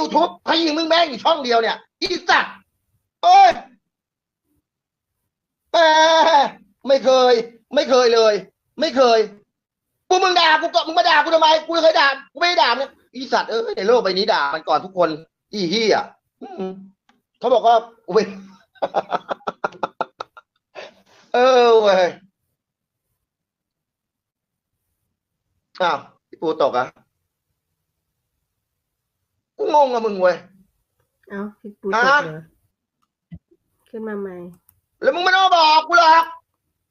ยูทูบเขายิงมึงแม่งอยู่ช่องเดียวเนี่ยอีสัตว์เอ้ยแหมไม่เคย ไม่เคยเลย ไม่เคยกูมึงด่ากูก็มึงมาด่ากูทำไมกูเคยด่ากูไม่ด่าเนี่ยอีสัตว์เอ้ยในโลกใบนี้ด่ามันก่อนทุกคน อีเหี้ยอืมเขาบอกว่าเป็นเออเว้ยอ้าวพี่ปูตกอะ งงอะมึงเว้ย เอ้าพี่ปูอะตกเหรอขึ้นมาใหม่ แล้วมึงไม่ต้องมาบอกกูหรอก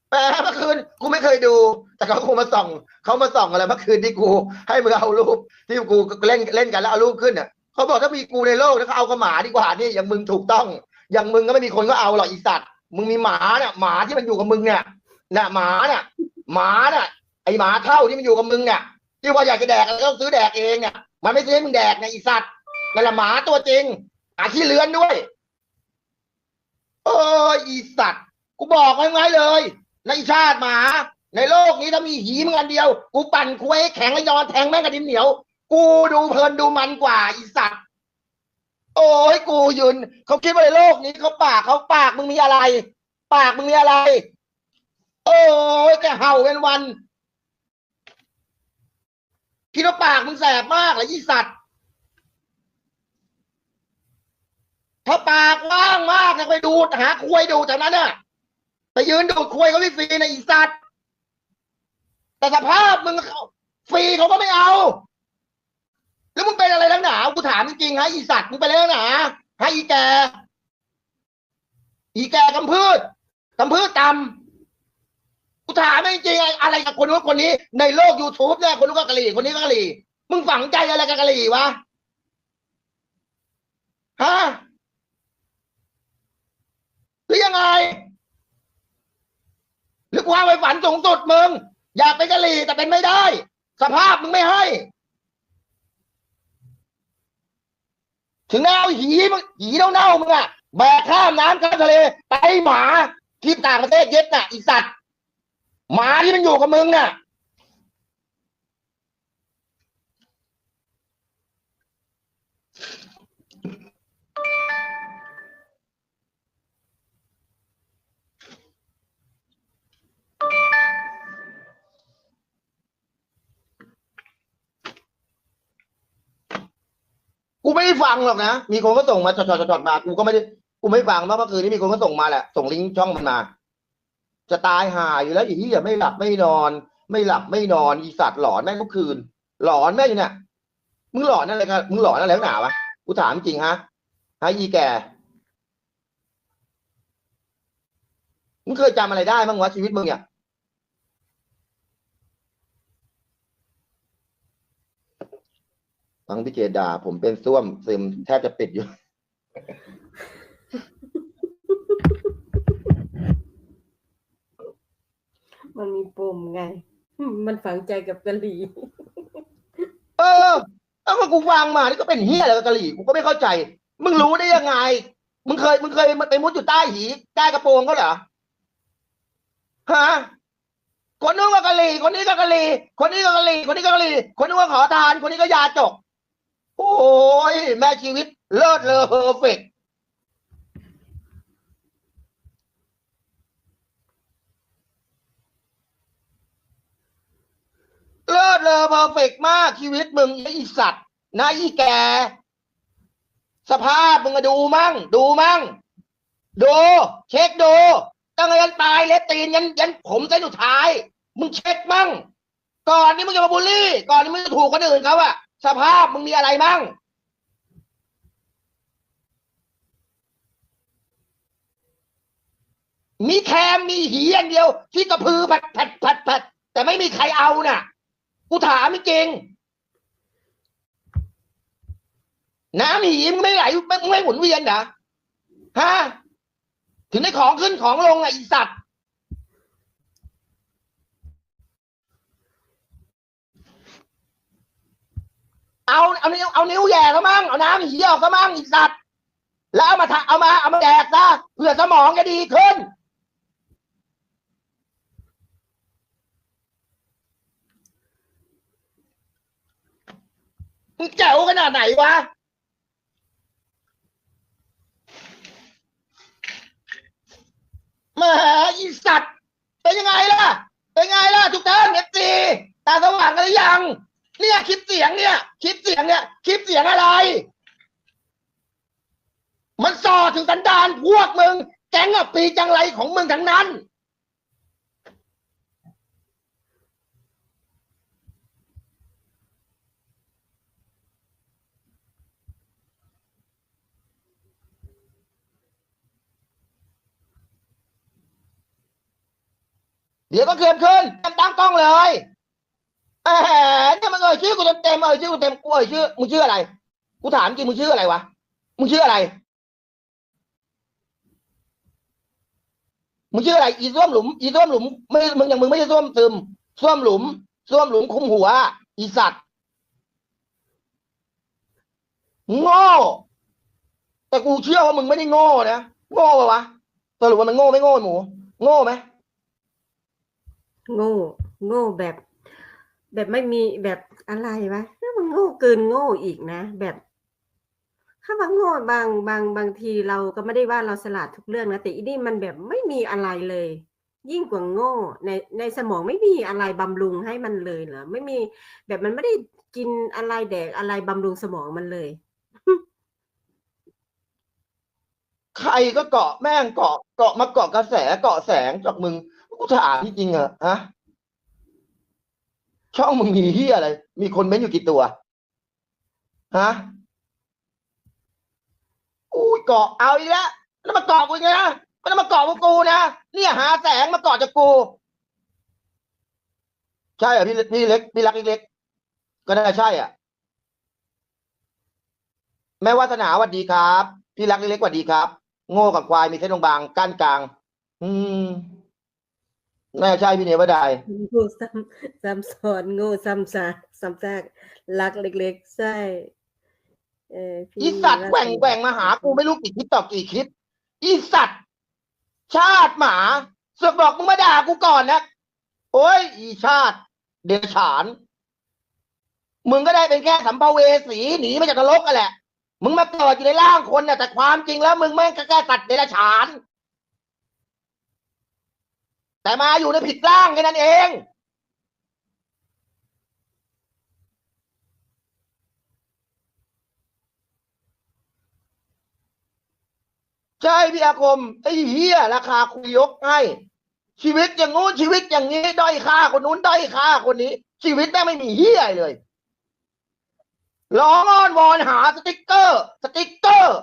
แหมเมื่อคืนกูไม่เคยดู แต่เขาคงมาส่องเขามาส่องอะไรเมื่อคืนที่กู ให้มึงเอารูปที่กูเล่นเล่นกันแล้วเอารูปขึ้นเนี่ยเขาบอกถ้ามีกูในโลกแล้วเขาเอากับหมาดีกว่านี่อย่างมึงถูกต้อง อย่างมึงก็ไม่มีคนก็เอาหรอกอีสัตว์ มึงมีหมาเนี่ยหมาที่มันอยู่กับมึงเนี่ยน่ะหมาเนี่ยหมาเนี่ยไอหมาเท่าที่มันอยู่กับมึงเนี่ยที่ว่าอยากจะแดกแล้วต้องซื้อแดกเองเนี่ยมันไม่ซื้อให้มึงแดกเนี่ยอีสัตว์ นั่นแหละหมาตัวจริงหมาที่เลื้อนด้วย เอออีสัตว์กูบอกไว้ไงเลยในชาติหมา ในโลกนี้ถ้ามีหีมึงอันเดียว กูปั่นคุยแข็งแล้วยอนแทงแม่งกระดินเหนียว กูดูเพลินดูมันกว่า อีสัตว์โอ้ยกูยืนเขาคิดว่าในโลกนี้เขาปากเขาปากมึงมีอะไร ปากมึงมีอะไร โอ้ยแกเห่าเป็นวันคิดว่าปากมึงแสบมากเหรออีสัตว์ ถ้าปากว่างมากนะไปดูหาควยดูแถวนั้นน่ะไปยืนดูควยเขาฟรีนะอีสัตว์แต่สภาพมึงเขาฟรีเขาก็ไม่เอา แล้วมึงเป็นอะไรนักหนากูถามจริงๆฮะอีสัตว์มึงเป็นอะไรนักหนาฮะอีแก อีแกกำพืชกำพืชตำกูถามจริงๆไอ้อะไรกับคนนู้นคนนี้ ในโลก YouTube เนี่ยคนนู้นก็กะหรี่คนนี้ก็กะหรี่มึงฝังใจอะไรกับกะหรี่วะฮะ หรือยังไงหรือความไปฝันสูงสุดมึง อยากเป็นกะหรี่แต่เป็นไม่ได้ สภาพมึงไม่ให้ ถึงแนวหีมึงหีเน่าๆมึงอะแบกข้ามน้ำข้ามทะเลไปให้หมาที่ต่างประเทศเย็ดน่ะอีสัตว์หมาที่มันอยู่กับมึงน่ะ กูไม่ได้ฟังหรอกนะ มีคนก็ส่งมาจอดๆๆมา กูก็ไม่ได้ กูไม่ฟังเมื่อคืนนี้มีคนก็ส่งมาแหละ ส่งลิงก์ช่องมันมา จะตายห่าอยู่แล้วอีที่อย่าไม่หลับไม่นอน ไม่หลับไม่นอนอีสัตว์หลอนแม่งทุกคืน หลอนแม่งอยู่เนี่ยมึงหลอนอะไรกันมึงหลอนอะไรหนาวะกูถามจริงฮะฮะอีแก่มึงเคยจำอะไรได้บ้างวะชีวิตมึงเนี่ย ฟังพี่เจด่า ผมเป็นส้วมซึมแทบจะปิดอยู่ มันมีปมไง มันฝังใจกับกะหรี่ เออแล้วก็กูฟังมานี่ก็เป็นเฮียอะไรกับกะหรี่กูก็ไม่เข้าใจ มึงรู้ได้ยังไง มึงเคย มึงเคยไปมุดอยู่ใต้หีใต้กระโปรงเขาเหรอฮะคนนู้นก็กะหรี่คนนี้ก็กะหรี่คนนี้ก็กะหรี่คนนี้ก็กะหรี่คนนู้นก็ขอทาน คนนี้ก็ยาจก โอ้ยแม่ชีวิตเลิศเลอเพอร์เฟกต์เลิศเลอเพอร์เฟกต์มากชีวิตมึงไอ้สัตว์นะอีแก สภาพมึงก็ดูมั่ง ดูมั่ง ดู เช็คดู ตั้งแต่ยันตายเล็บตีนยันยันผมเส้นสุดท้าย มึงเช็คมั่ง ก่อนที่มึงจะมาบูลลี่ ก่อนที่มึงจะถูกคนอื่นเขาอะ สภาพมึงมีอะไรมั่งมีแคมมีหีอย่างเดียว ที่กระพือผัดผัดผัดผัดแต่ไม่มีใครเอาน่ะ กูถามจริง น้ำหีมึงไม่ไหลไม่ไม่หมุนเวียนเหรอฮะถึงได้ของขึ้นของลงอะอีสัตว์ เอาเอานิ้วเอานิ้วแย่ก็มั่งเอาน้ำเหี่ยอก็มั่งอีสัตว์แล้วเอามาทาเอามาเอามาแดกซะเผื่อสมองจะดีขึ้น มึงเจ๋วขนาดไหนวะมาอีสัตว์เป็นยังไงล่ะ เป็นยังไงล่ะทุกท่านเอฟซีตาสว่างกันหรือยัง เนี่ยคลิปเสียงเนี่ยคลิปเสียงเนี่ยคลิปเสียงอะไร มันส่อถึงสันดานพวกมึง แก๊งอะปีจังไรของมึงทั้งนั้น เดี๋ยวก็เกินขึ้นเต็มตั้งกล้องเลย เนี่ยมันเอ่ยชื่อกูเต็มเต็มเอ่ยชื่อกูเต็มกูเอ่ยชื่อมึงชื่ออะไร กูถามจริงมึงชื่ออะไรวะมึงชื่ออะไรมึงชื่ออะไร อีส้วมหลุม อีส้วมหลุมไม่มึงอย่างมึงไม่ใช่ส้วมซึมส้วมหลุมส้วมหลุมคุมหัว อีสัตว์โง่แต่กูเชื่อว่ามึงไม่ได้โง่นะโง่ปะวะสรุปว่ามันโง่ไม่โง่หมู โง่ไหมโง่ โง่แบบ แบบไม่มีแบบอะไรวะแล้วมันโง่เกินโง่อีกนะ แบบถ้าว่าโง่บางบางบางทีเราก็ไม่ได้ว่าเราสลาดทุกเรื่องนะแต่อีนี่มันแบบไม่มีอะไรเลย ยิ่งกว่าโง่ ในในสมองไม่มีอะไรบำรุงให้มันเลยเหรอไม่มีแบบมันไม่ได้กินอะไรแดกอะไรบำรุงสมองมันเลยใครก็เกาะแม่งเกาะเกาะมาเกาะกระแสเกาะแสงจากมึงกูถามจริงเหรอฮะ ช่องมึงมีเฮียอะไร มีคนเม้นอยู่กี่ตัว ฮะอุ้ยเกาะเอาอีกแล้วแล้วมาเกาะกูอีกนะมันมาเกาะพวกกูนะเนี่ยหาแสงมาเกาะจากกู ใช่เหรอพี่พี่เล็กพี่รักเล็กก็น่าใช่อะ แม่วาสนาสวัสดีครับ พี่รักเล็กสวัสดีครับ โง่กับควายมีเส้นบางๆกั้นกลาง อืม น่าใช่พี่เนวดายโง่ซ้ำซ้ำซ้อนโง่ซ้ำซากซ้ำซากรักเล็กๆใช่เออพี่อีสัตว์รัแกว่งแกว่งมาหากูไม่รู้กี่คลิปต่อกี่คลิปอีสัตว์ชาติหมาเสือกบอกมึงมาด่ากูก่อนนะโอ้ยอีชาติ เดชานมึงก็ได้เป็นแค่สัมภเวสีหนีมาจากนรกกันแหละ มึงมาเกิดอยู่ในร่างคนน่ะแต่ความจริงแล้ว มึงแม่งก็แค่สัตว์เดรัจฉาน แต่มาอยู่ในผิดร่างแค่นั้นเอง ใช่พี่อาคมไอ้เหี้ยราคาคุยยกให้ ชีวิตอย่างงู้นชีวิตอย่างนี้ด้อยค่าคนนู้นด้อยค่าคนนี้ ชีวิตแม่งไม่มีเหี้ยเลยร้องอ้อนวอนหาสติกเกอร์ สติกเกอร์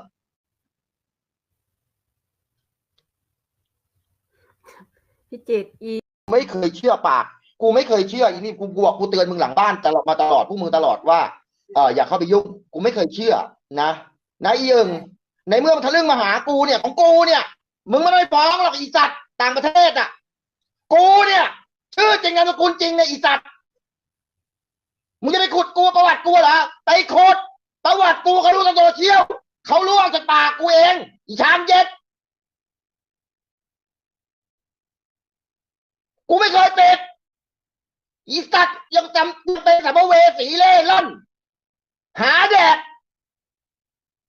พี่เจตอีไม่เคยเชื่อปาก กูไม่เคยเชื่ออีนี่กูบวกกูเตือนมึงหลังบ้านตลอดมาตลอดพวกมึงตลอดว่าเอออย่าเข้าไปยุ่งกูไม่เคยเชื่อนะนะอีเอิงในเมื่อมันทะลึ่งมาหากูเนี่ยของกูเนี่ย มึงไม่ได้ฟ้องหรอกอีสัตว์ต่างประเทศอะ กูเนี่ย ชื่อจริงนามสกุลจริงเนี่ยอีสัตว์มึงจะไปขุดกูประวัติกูเหรอไปขุดประวัติกูเขารู้ทางโซเชียลเขารู้ออกจากปากกูเอง อีชามเย็ด กูไม่เคยปิดอีสัตว์ยังจำยังเป็นสัมภเวสีเล่ร่อนหาแดด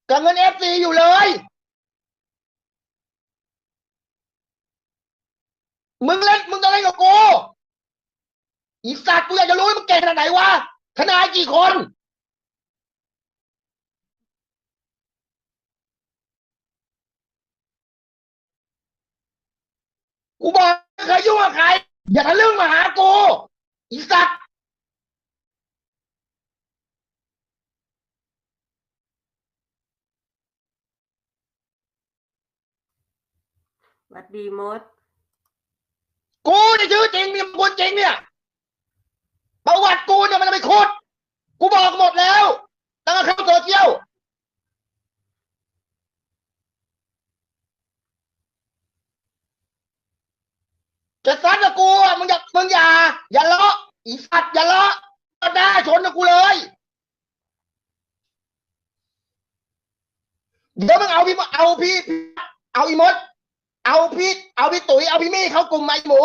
กับเงินเอฟซีอยู่เลย มึงเล่นมึงจะเล่นกับกูอีสัตว์กูอยากจะรู้ว่ามึงเก่งขนาดไหนวะทนายกี่คน กูบอกไม่เคยยุ่งกับใคร อย่าทะลึ่งมาหากูอีสัตว์หวัดดีมด กูเนี่ยชื่อจริงมีคนจริงเนี่ยประวัติกูเนี่ยมันจะไปขุดกูบอกหมดแล้วตั้งแต่เข้าโซเชียล จะซัดกับกูอะมึงอย่ามึงอย่า อย่าเลาะอีสัตว์อย่าเลาะก็ได้ชนกับกูเลยเดี๋ยวมึงเอาพี่เอาพี่ เอาอีมด เอาพี่ เอาพี่ตุ๋ยเอาพี่มี่เขากลุ่มมาไอหมู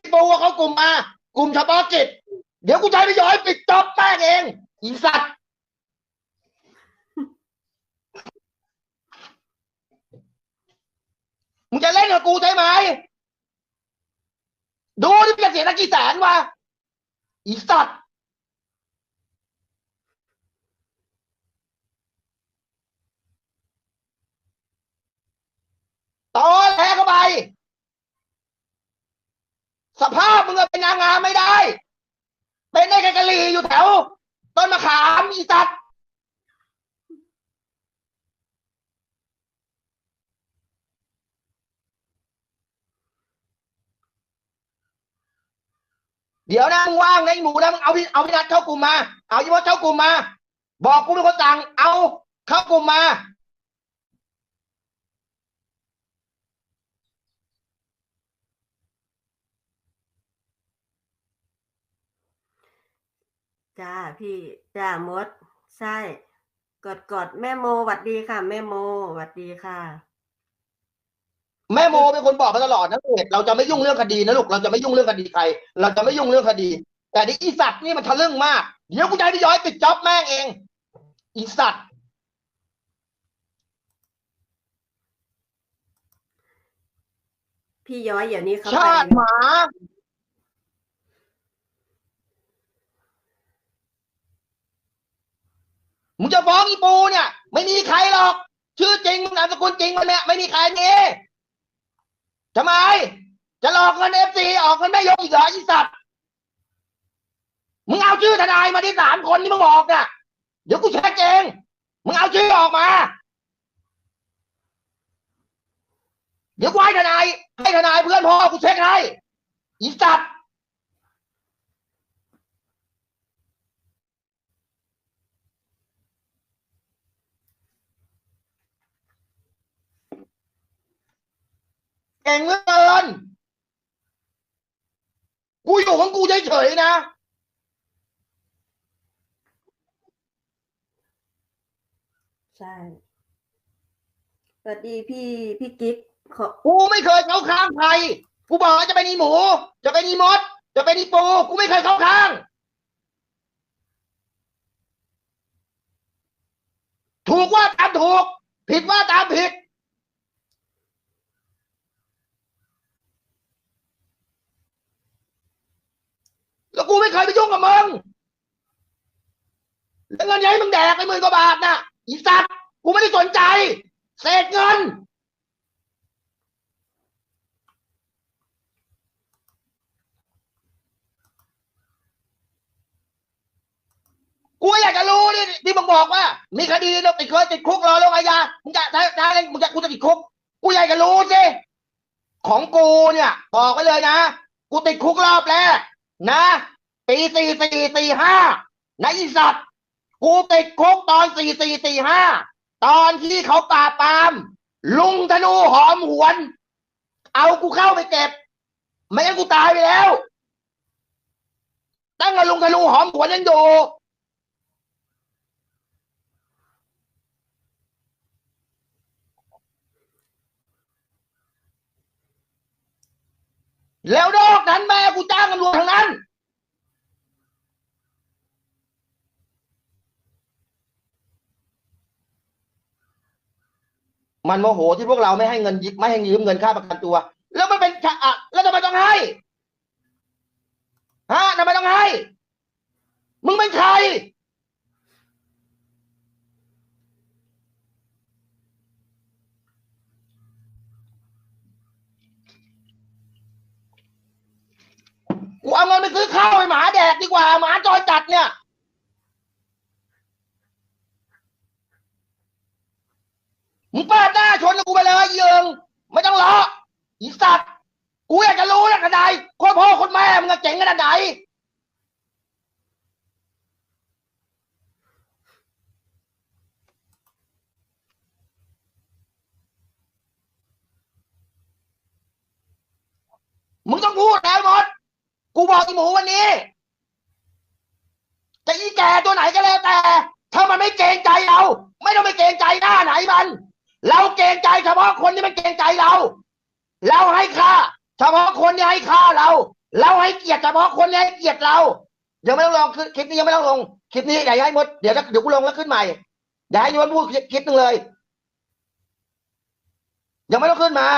พี่ปูเขากลุ่มมากลุ่มเฉพาะกิจเดี๋ยวกูใช้พี่ย้อยปิดจอบแป้งเองอีสัตว์มึงจะเล่นกับกูใช่ไหม ดูนี่มันจะเสียตั้งกี่แสนวะอีสัตว์ตอแหลเข้าไป สภาพมึงอะเป็นนางงามไม่ได้ เป็นได้แค่กะหรี่อยู่แถว ต้นมะขามอีสัตว์ เดี๋ยวนะมึงว่างนะไอ้หมูนะมึงเอาพี่เอาพี่นัดเข้ากลุ่มมา เอายี่มดเข้ากลุ่มมา บอกกูเป็นคนสั่งเอาเข้ากลุ่มมา จ้าพี่จ้ามด ใช่ กดกดแม่โมหวัดดีค่ะ แม่โมหวัดดีค่ะ แม่โมเป็นคนบอกมาตลอดนะเอกเราจะไม่ยุ่งเรื่องคดีนะลูกเราจะไม่ยุ่งเรื่องคดีใคร เราจะไม่ยุ่งเรื่องคดี แต่นี่อีสัตว์นี่มันทะลึ่งมากเดี๋ยวกูจะให้พี่ย้อยปิดจ็อบแม่งเองอีสัตว์พี่ย้อยเดี๋ยวนี้เขาชาติหมามึงจะฟ้องอีปูเนี่ย ไม่มีใครหรอก ชื่อจริงมึงนามสกุลจริงมันเนี่ยไม่มีใครมีทำไมจะหล อกเงินเอฟซีออกเงินแม่ยกอีกเหรออีสัตว์มึงเอาชื่อทนายมาที่สามคนที่มึงบอกน่ะ เดี๋ยวกูเช็คเองมึงเอาชื่อออกมา เดี๋ยวกูให้ทนายให้ทนายเพื่อนพ่อกูเช็คให้อีสัตว์เก่งเหลือเกิน กูอยู่ของกูเฉยๆนะ ใช่ สวัสดีพี่พี่กิ๊กขอกูไม่เคยเข้าข้างใคร กูบอกว่าจะเป็นอีหมู จะเป็นอีมด จะเป็นอีปู กูไม่เคยเข้าข้าง ถูกว่าตามถูก ผิดว่าตามผิด แล้วกูไม่เคยไปยุ่งกับมึงแล้วเงินยัยมึงแดกไปหมื่นกว่าบาทน่ะอีสัตว์กูไม่ได้สนใจ เศษเงิน กูอยากจะรู้นี่ที่มึงบอกว่า มีคดีแล้วติดเคยติดคุกรอลงอาญามึงจะถ้าถ้าอะไรมึงจะกูจะติดคุก กูอยากจะรู้สิของกูเนี่ย บอกไว้เลยนะ กูติดคุกรอบแรกนะปีสี่สี่สี่ห้านะอีสัตว์ กูติดคุกตอนสี่สี่สี่ห้าตอนที่เขาปราบปราม ลุงธนูหอมหวน เอากูเข้าไปเก็บ ไม่งั้นกูตายไปแล้ว ตั้งแต่ลุงธนูหอมหวนยังอยู่แล้วนอกนั้นแม่กูจ้างตำรวจทั้งนั้น มันโมโหที่พวกเราไม่ให้เงินยิไม่ให้ยืมเงินค่าประกันตัว แล้วมันเป็นชะอะแล้วทำไมต้องให้ฮะทำไมต้องให้ มึงเป็นใครกูเอาเงินไปซื้อข้าวให้หมาแดกดีกว่าหมาจอยจัดเนี่ย มึงเปิดหน้าชนกับกูไปเลยเอิงไม่ต้องรออีสัตว์กูอยากจะรู้นะกระไดโคนพ่อคนแม่มึงอะเจ๋งขนาดไหนมึงต้องพูดแล้วหมด กูบอกอีหมูวันนี้จะอีแก่ตัวไหนก็แล้วแต่ ถ้ามันไม่เกรงใจเรา ไม่ต้องไปเกรงใจหน้าไหนมัน เราเกรงใจเฉพาะคนที่มันเกรงใจเรา เราให้ค่า เฉพาะคนที่ให้ค่าเรา เราให้เกียรติเฉพาะคนที่ให้เกียรติเรายังไม่ต้องลองคลิปนี้ยังไม่ต้องลงคลิปนี้อย่าให้หมดเดี๋ยวเดี๋ยวกูลงแล้วขึ้นใหม่อย่าให้ยวนพูดคลิปหนึ่งเลย ยังไม่ต้องขึ้นมา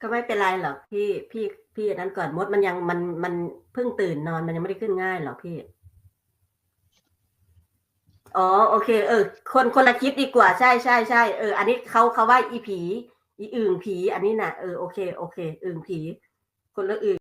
ก็ไม่เป็นไรหรอกพี่พี่พี่อันนั้นก่อนมดมันยังมันมันเพิ่งตื่นนอนมันยังไม่ได้ขึ้นง่ายหรอกพี่ อ๋อโอเค เออ คนคนละคลิปดีกว่าใช่ใช่ใช่เอออันนี้เขาเขาว่าอีผี อีอึ่งผี อันนี้น่ะเออโอเคโอเค อึ่งผี คนละอึ่ง